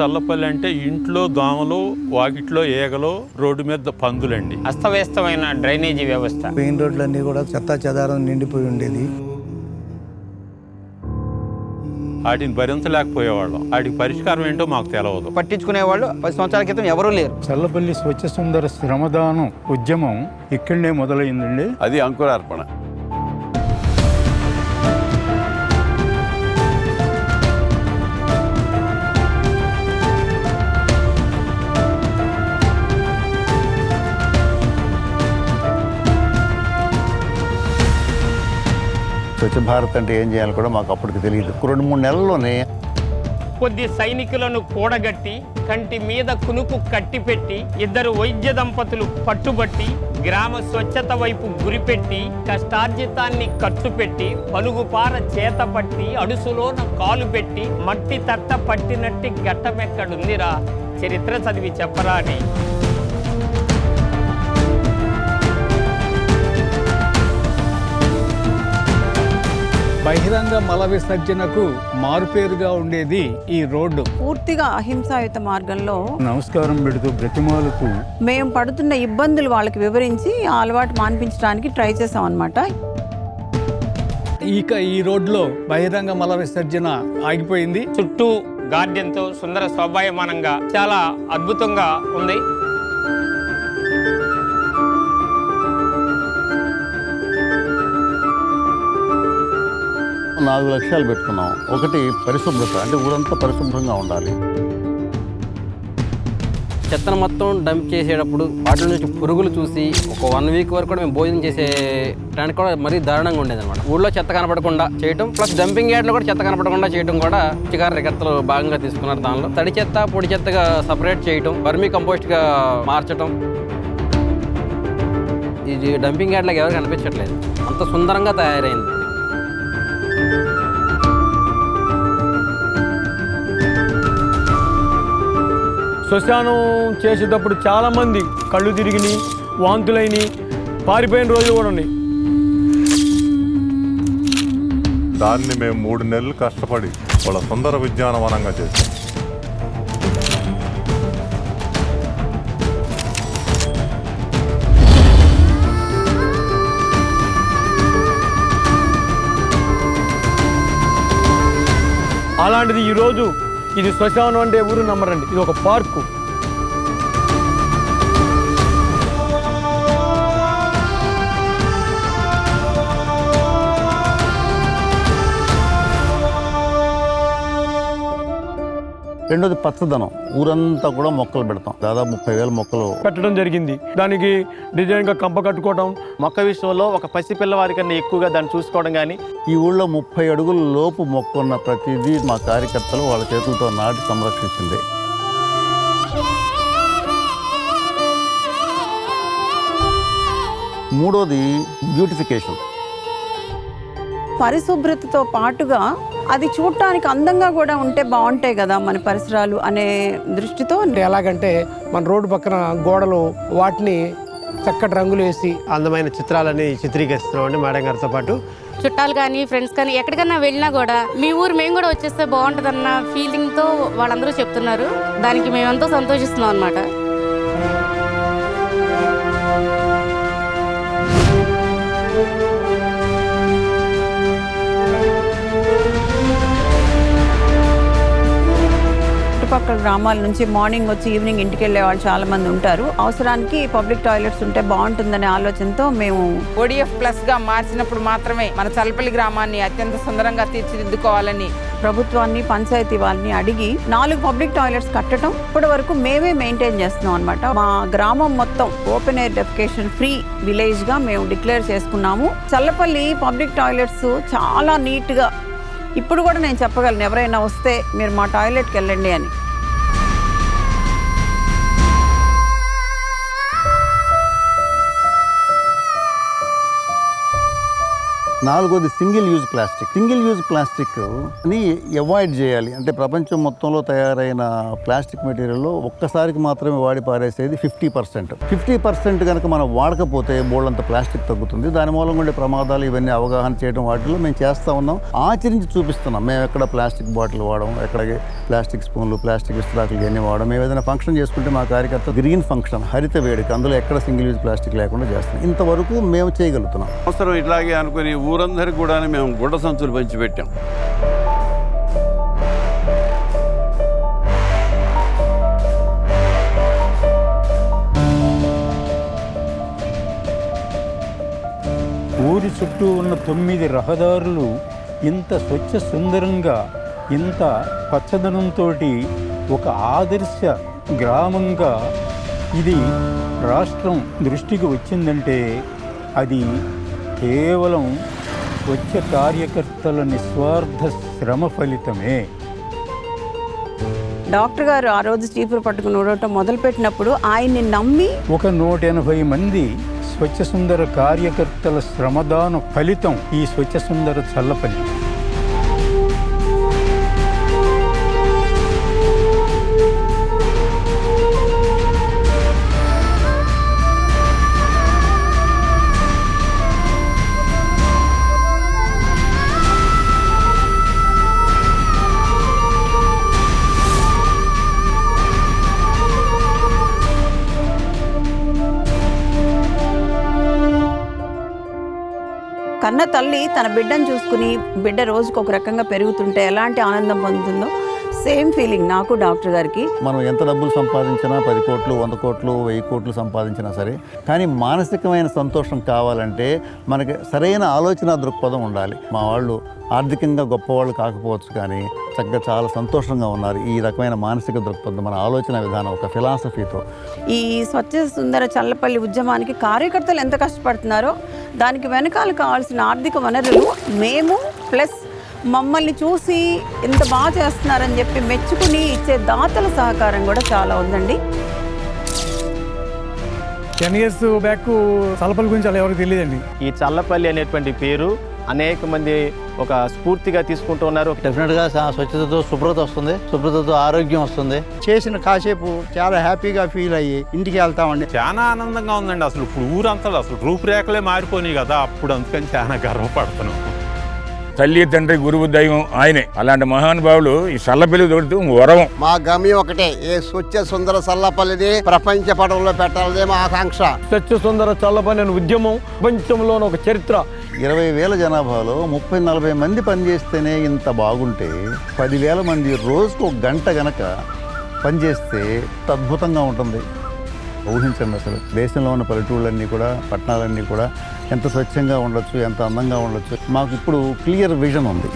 చల్లపల్లి అంటే ఇంట్లో దోమలు వాకిట్లో ఈగలు రోడ్డు మీద పందులండి. అస్తవ్యస్తమైన డ్రైనేజీ వ్యవస్థ. మెయిన్ రోడ్లన్నీ కూడా చెత్తా చెదారం నిండిపోయి ఉండేది. వాటిని భరించలేకపోయేవాళ్ళం. వాటికి పరిష్కారం ఏంటో మాకు తెలియదు పట్టించుకునే వాళ్ళు పది సంవత్సరాల క్రితం ఎవరూ లేరు. చల్లపల్లి స్వచ్ఛ సుందర శ్రమదానం ఉద్యమం ఇక్కడనే మొదలైందండి. అది అంకురార్పణ. స్వచ్ఛ భారత్ అంటే ఏం చేయాలో కూడా మాకు అప్పటికి తెలియదు. రెండు మూడు నెలల్లోనే కొద్ది సైనికులను కూడగట్టి కంటి మీద కునుకు కట్టిపెట్టి ఇద్దరు వైద్య దంపతులు పట్టుబట్టి గ్రామ స్వచ్ఛత వైపు గురిపెట్టి కష్టార్జితాన్ని ఖర్చుపెట్టి పలుగుపార చేతపట్టి అడుసులోన కాలు పెట్టి మట్టి తట్ట పట్టినట్టి గట్టమెక్కడుందిరా చరిత్ర చదివి చెప్పరా అని బహిరంగ మల విసర్జనకు మారుపేరుగా ఉండేది ఈ రోడ్డు. పూర్తిగా అహింసాయుత మార్గంలో నమస్కారం పెడుతూ బ్రతిమాలుతూ మేము పడుతున్న ఇబ్బందులు వాళ్ళకి వివరించి ఆ అలవాటు మాన్పించడానికి ట్రై చేసాం అనమాట ఇక ఈ రోడ్లో బహిరంగ మల విసర్జన ఆగిపోయింది. చుట్టూ గార్డెన్తో సుందర శోభాయమానంగా చాలా అద్భుతంగా ఉంది. నాలుగు లక్ష్యాలు పెట్టుకున్నాం. ఒకటి పరిశుభ్రత అంటే ఊరంతా పరిశుభ్రంగా ఉండాలి. చెత్తను మొత్తం డంప్ చేసేటప్పుడు వాటి నుంచి పురుగులు చూసి ఒక వన్ వీక్ వరకు కూడా మేము భోజనం చేసే దానికి కూడా మరీ దారుణంగా ఉండేది అనమాట ఊళ్ళో చెత్త కనపడకుండా చేయటం ప్లస్ డంపింగ్ యార్డ్లో కూడా చెత్త కనపడకుండా చేయటం కూడా చికారు రికర్తలు భాగంగా తీసుకున్నారు దానిలో. తడి చెత్త పొడి చెత్తగా సపరేట్ చేయటం వర్మీ కంపోస్ట్గా మార్చటం. ఇది డంపింగ్ యార్డ్లకు ఎవరు కనిపించట్లేదు అంత సుందరంగా తయారైంది. శ్మశానం చేసేటప్పుడు చాలామంది కళ్ళు తిరిగినాయి వాంతులైని పారిపోయిన రోజులు కూడా ఉన్నాయి. దాన్ని మేము మూడు నెలలు కష్టపడి వాళ్ళ సుందర విజ్ఞానవనంగా చేసాం అలాంటిది ఈరోజు ఇది శ్మశానం అంటే ఎవరు నమ్మరండి. ఇది ఒక పార్కు. రెండోది పచ్చదనం. ఊరంతా కూడా మొక్కలు పెడతాం. దాదాపు ముప్పై వేల మొక్కలు. పెట్టడం జరిగింది. దానికి డిజైన్గా కంప కట్టుకోవటం. మొక్క విషయంలో ఒక పసి పిల్లవారి కన్నా ఎక్కువగా దాన్ని చూసుకోవడం కానీ ఈ ఊళ్ళో ముప్పై అడుగుల లోపు మొక్క ఉన్న ప్రతిదీ మా కార్యకర్తలు వాళ్ళ చేతులతో నాటి సంరక్షించింది. మూడోది బ్యూటిఫికేషన్ పరిశుభ్రతతో పాటుగా అది చూడటానికి అందంగా కూడా ఉంటే బాగుంటాయి కదా మన పరిసరాలు అనే దృష్టితో? అంటే ఎలాగంటే మన రోడ్డు పక్కన గోడలు వాటిని చక్కటి రంగులు వేసి అందమైన చిత్రాలని చిత్రీకరిస్తున్నాం అండి మేడం గారితో పాటు. చుట్టాలు కానీ ఫ్రెండ్స్ కానీ ఎక్కడికన్నా వెళ్ళినా కూడా మీ ఊరు మేము కూడా వచ్చేస్తే బాగుంటుందన్న ఫీలింగ్తో వాళ్ళందరూ చెప్తున్నారు. దానికి మేమెంతో సంతోషిస్తున్నాం అనమాట చుట్టుపక్కల గ్రామాల నుంచి మార్నింగ్ వచ్చి ఈవినింగ్ ఇంటికి వెళ్ళే వాళ్ళు చాలా మంది ఉంటారు. అవసరానికి పబ్లిక్ టాయిలెట్స్ ఉంటే బాగుంటుందనే ఆలోచనతో మేము ఓడిఎఫ్ ప్లస్గా మార్చినప్పుడు మాత్రమే మన చల్లపల్లి గ్రామాన్ని అత్యంత సుందరంగా తీర్చిదిద్దుకోవాలని ప్రభుత్వాన్ని పంచాయతీ వాళ్ళని అడిగి నాలుగు పబ్లిక్ టాయిలెట్స్ కట్టడం ఇప్పటి వరకు మేమే మెయింటైన్ చేస్తున్నాం అనమాట మా గ్రామం మొత్తం ఓపెన్ ఎయిర్ డెఫికేషన్ ఫ్రీ విలేజ్గా మేము డిక్లేర్ చేసుకున్నాము. చల్లపల్లి పబ్లిక్ టాయిలెట్స్ చాలా నీట్గా ఇప్పుడు కూడా నేను చెప్పగలను ఎవరైనా వస్తే మీరు మా టాయిలెట్కి వెళ్ళండి అని. నాలుగోది single use plastic. Single use ప్లాస్టిక్ని avoid చేయాలి. అంటే ప్రపంచం మొత్తంలో తయారైన ప్లాస్టిక్ మెటీరియల్లో ఒక్కసారికి మాత్రమే వాడి పారేసేది ఫిఫ్టీ పర్సెంట్. ఫిఫ్టీ పర్సెంట్ కనుక మనం వాడకపోతే బోల్డంత ప్లాస్టిక్ తగ్గుతుంది. దాని మూలంగా ఉండే ప్రమాదాలు ఇవన్నీ అవగాహన చేయడం వాటిలో మేము చేస్తూ ఉన్నాం. ఆచరించి చూపిస్తున్నాం. మేము ఎక్కడ ప్లాస్టిక్ బాటిల్ వాడడం ఎక్కడ ప్లాస్టిక్ స్పూన్లు ప్లాస్టిక్ విస్తరాకులు ఇవన్నీ వాడడం మేము ఏదైనా ఫంక్షన్ చేసుకుంటే మా కార్యకర్త గ్రీన్ ఫంక్షన్ హరిత వేడిక అందులో ఎక్కడ సింగిల్ యూజ్ ప్లాస్టిక్ లేకుండా చేస్తున్నాం. ఇంతవరకు మేము చేయగలుగుతున్నాం. అవసరం ఇట్లాగే అనుకుని ఊరందరికి కూడా మేము గుడ్డ సంచులు పంచిపెట్టాం ఊరి చుట్టూ ఉన్న తొమ్మిది రహదారులు ఇంత స్వచ్ఛ సుందరంగా ఇంత పచ్చదనంతో ఒక ఆదర్శ గ్రామంగా ఇది రాష్ట్రం దృష్టికి వచ్చిందంటే అది కేవలం స్వచ్ఛ కార్యకర్తల నిస్వార్థ శ్రమ ఫలితమే. డాక్టర్ గారు ఆ రోజు చీపురు పట్టుకుని ఊడటం మొదలుపెట్టినప్పుడు ఆయన్ని నమ్మి ఒక నూట ఎనభై మంది స్వచ్ఛ సుందర కార్యకర్తల శ్రమదాన ఫలితం ఈ స్వచ్ఛ సుందర చల్లపల్లి కన్న తల్లి తన బిడ్డను చూసుకుని బిడ్డ రోజుకు ఒక రకంగా పెరుగుతుంటే ఎలాంటి ఆనందం పొందుతుందో సేమ్ ఫీలింగ్ నాకు డాక్టర్ గారికి. మనం ఎంత డబ్బులు సంపాదించినా పది కోట్లు వంద కోట్లు వెయ్యి కోట్లు సంపాదించినా సరే కానీ మానసికమైన సంతోషం కావాలంటే మనకి సరైన ఆలోచన దృక్పథం ఉండాలి. మా వాళ్ళు ఆర్థికంగా గొప్పవాళ్ళు కాకపోవచ్చు కానీ చక్కగా చాలా సంతోషంగా ఉన్నారు. ఈ రకమైన మానసిక దృక్పథం మన ఆలోచన విధానం ఒక ఫిలాసఫీతో. ఈ స్వచ్ఛ సుందర చల్లపల్లి ఉద్యమానికి కార్యకర్తలు ఎంత కష్టపడుతున్నారో దానికి వెనకాల కావాల్సిన ఆర్థిక వనరులు మేము ప్లస్ మమ్మల్ని చూసి ఇంత బాగా చేస్తున్నారని చెప్పి మెచ్చుకుని ఇచ్చే దాతల సహకారం కూడా చాలా ఉందండి. టెన్ ఇయర్స్ బ్యాక్ చల్లపల్లి గురించి అలా ఎవరికి తెలియదండి. ఈ చల్లపల్లి అనేటువంటి పేరు అనేక మంది ఒక స్ఫూర్తిగా తీసుకుంటూ ఉన్నారు. డెఫినెట్గా స్వచ్ఛతతో శుభ్రత వస్తుంది శుభ్రతతో ఆరోగ్యం వస్తుంది. చేసిన కాసేపు చాలా హ్యాపీగా ఫీల్ అయ్యి ఇంటికి వెళ్తామండి చాలా ఆనందంగా ఉందండి అసలు ఇప్పుడు ఊరంతా అసలు రూపురేఖలే మారిపోయినాయి కదా అప్పుడు అందుకని చాలా గర్వపడుతున్నాం. తల్లి తండ్రి గురువు దైవం ఆయనే. అలాంటి మహానుభావులు ఈ సల్లపిల్లి దొరికితే వరం. మా గమ్యం ఒకటే. ఏ స్వచ్ఛ సుందర సల్లపల్లిది ప్రపంచ పటంలో పెట్టాలదే మా ఆకాంక్ష. స్వచ్ఛ సుందర చల్లపల్లి అనే ఉద్యమం ప్రపంచంలోని ఒక చరిత్ర. ఇరవై వేల జనాభాలో ముప్పై నలభై మంది పనిచేస్తేనే ఇంత బాగుంటే పదివేల మంది రోజుకు ఒక గంట గనక పనిచేస్తే అద్భుతంగా ఉంటుంది. ఊహించండి అసలు. దేశంలో ఉన్న పల్లెటూళ్ళన్నీ కూడా పట్టణాలన్నీ కూడా ఎంత స్వచ్ఛంగా ఉండొచ్చు ఎంత అందంగా ఉండొచ్చు. మాకు ఇప్పుడు క్లియర్ విజన్ ఉంది.